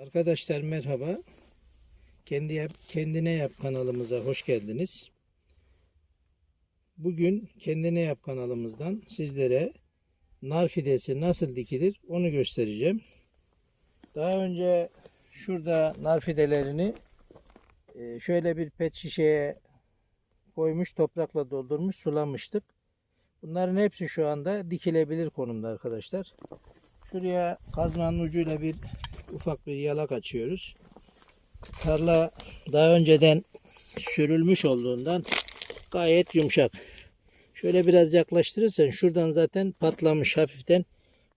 Arkadaşlar merhaba. Kendi yap, kendine yap kanalımıza hoş geldiniz. Bugün kendine yap kanalımızdan sizlere nar fidesi nasıl dikilir onu göstereceğim. Daha önce şurada nar fidelerini e, şöyle bir pet şişeye koymuş toprakla doldurmuş sulamıştık. Bunların hepsi şu anda dikilebilir konumda arkadaşlar. Şuraya kazmanın ucuyla bir ufak bir yalak açıyoruz. Tarla daha önceden sürülmüş olduğundan gayet yumuşak. Şöyle biraz yaklaştırırsan şuradan zaten patlamış hafiften.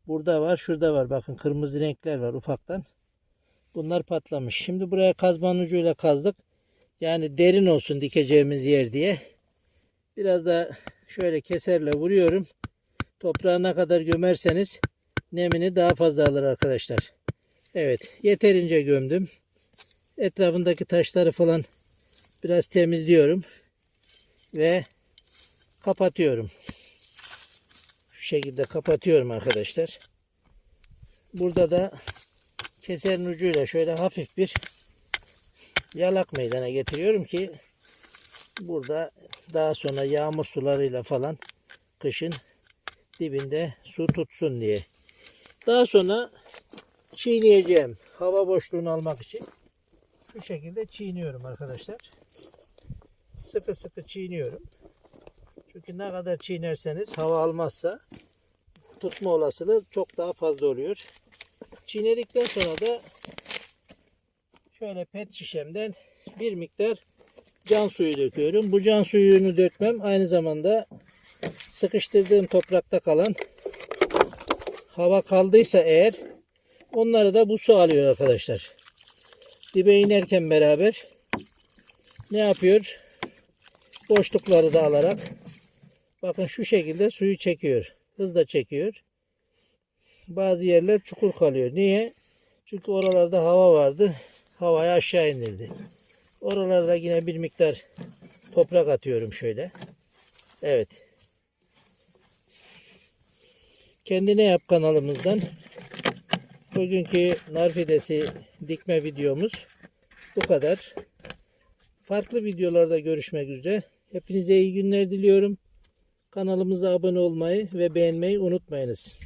Burada var, şurada var. Bakın kırmızı renkler var ufaktan. Bunlar patlamış. Şimdi buraya kazmanın ucuyla kazdık. Yani derin olsun dikeceğimiz yer diye. Biraz da şöyle keserle vuruyorum. Toprağa ne kadar gömerseniz nemini daha fazla alır arkadaşlar. Evet yeterince gömdüm. Etrafındaki taşları falan biraz temizliyorum. Ve kapatıyorum. Şu şekilde kapatıyorum arkadaşlar. Burada da keserin ucuyla şöyle hafif bir yalak meydana getiriyorum ki burada daha sonra yağmur sularıyla falan kışın dibinde su tutsun diye. Daha sonra çiğneyeceğim. Hava boşluğunu almak için. Şu şekilde çiğniyorum arkadaşlar. Sıkı sıkı çiğniyorum. Çünkü ne kadar çiğnerseniz hava almazsa tutma olasılığı çok daha fazla oluyor. Çiğnedikten sonra da şöyle pet şişemden bir miktar can suyu döküyorum. Bu can suyunu dökmem aynı zamanda sıkıştırdığım toprakta kalan hava kaldıysa eğer onları da bu su alıyor arkadaşlar. Dibe inerken beraber ne yapıyor? Boşlukları da alarak bakın şu şekilde suyu çekiyor. Hızla çekiyor. Bazı yerler çukur kalıyor. Niye? Çünkü oralarda hava vardı. Havayı aşağı indirdi. Oralarda yine bir miktar toprak atıyorum şöyle. Evet. Kendine yap kanalımızdan bugünkü narfidesi dikme videomuz bu kadar. Farklı videolarda görüşmek üzere. Hepinize iyi günler diliyorum. Kanalımıza abone olmayı ve beğenmeyi unutmayınız.